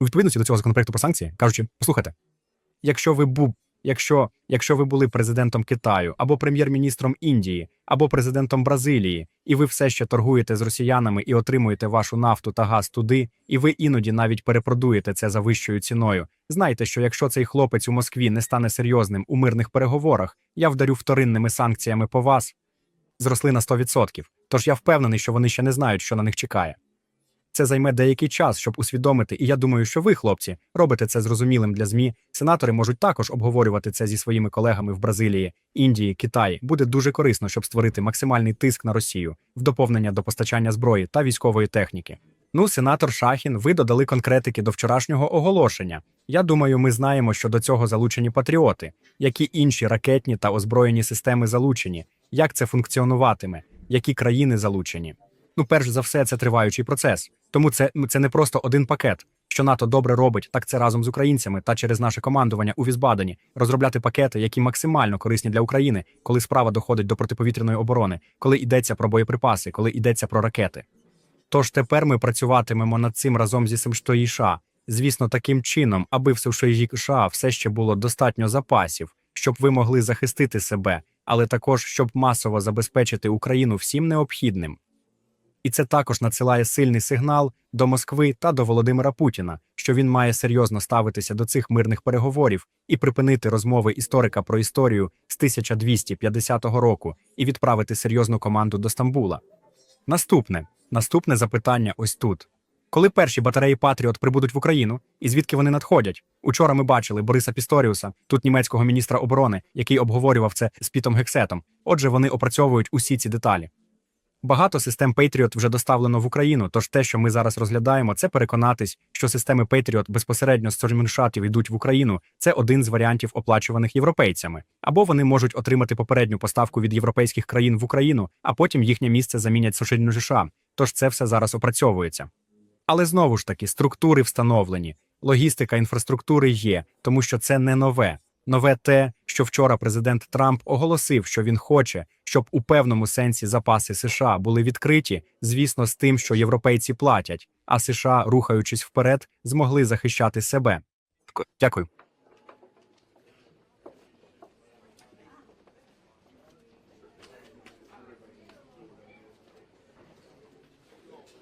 У відповідності до цього законопроекту про санкції, кажучи, послухайте, якщо ви був, якщо, якщо ви були президентом Китаю або прем'єр-міністром Індії, або президентом Бразилії, і ви все ще торгуєте з росіянами і отримуєте вашу нафту та газ туди, і ви іноді навіть перепродуєте це за вищою ціною. Знайте, що якщо цей хлопець у Москві не стане серйозним у мирних переговорах, я вдарю вторинними санкціями по вас. Зросли на 100%. Тож я впевнений, що вони ще не знають, що на них чекає. Це займе деякий час, щоб усвідомити, і я думаю, що ви, хлопці, робите це зрозумілим для ЗМІ. Сенатори можуть також обговорювати це зі своїми колегами в Бразилії, Індії, Китаї. Буде дуже корисно, щоб створити максимальний тиск на Росію в доповнення до постачання зброї та військової техніки. Ну, сенатор Шахін, ви додали конкретики до вчорашнього оголошення. Я думаю, ми знаємо, що до цього залучені патріоти, які інші ракетні та озброєні системи залучені, як це функціонуватиме, які країни залучені. Ну, перш за все, це триваючий процес. Тому це, це не просто один пакет. Що НАТО добре робить, так це разом з українцями та через наше командування у Візбадені розробляти пакети, які максимально корисні для України, коли справа доходить до протиповітряної оборони, коли йдеться про боєприпаси, коли йдеться про ракети. Тож тепер ми працюватимемо над цим разом зі США. Звісно, таким чином, аби в США все ще було достатньо запасів, щоб ви могли захистити себе, але також щоб масово забезпечити Україну всім необхідним. І це також надсилає сильний сигнал до Москви та до Володимира Путіна, що він має серйозно ставитися до цих мирних переговорів і припинити розмови історика про історію з 1250 року і відправити серйозну команду до Стамбула. Наступне наступне запитання ось тут. Коли перші батареї Патріот прибудуть в Україну, і звідки вони надходять? Учора ми бачили Бориса Пісторіуса, тут німецького міністра оборони, який обговорював це з Пітом Гексетом. Отже, вони опрацьовують усі ці деталі. Багато систем Patriot вже доставлено в Україну, тож те, що ми зараз розглядаємо, це переконатись, що системи Patriot безпосередньо з Сорміншатів йдуть в Україну. Це один з варіантів, оплачуваних європейцями. Або вони можуть отримати попередню поставку від європейських країн в Україну, а потім їхнє місце замінять США. Тож це все зараз опрацьовується. Але знову ж таки, структури встановлені, логістика інфраструктури є, тому що це не нове. Нове те, що вчора президент Трамп оголосив, що він хоче, щоб у певному сенсі запаси США були відкриті, звісно, з тим, що європейці платять, а США, рухаючись вперед, змогли захищати себе. Дякую.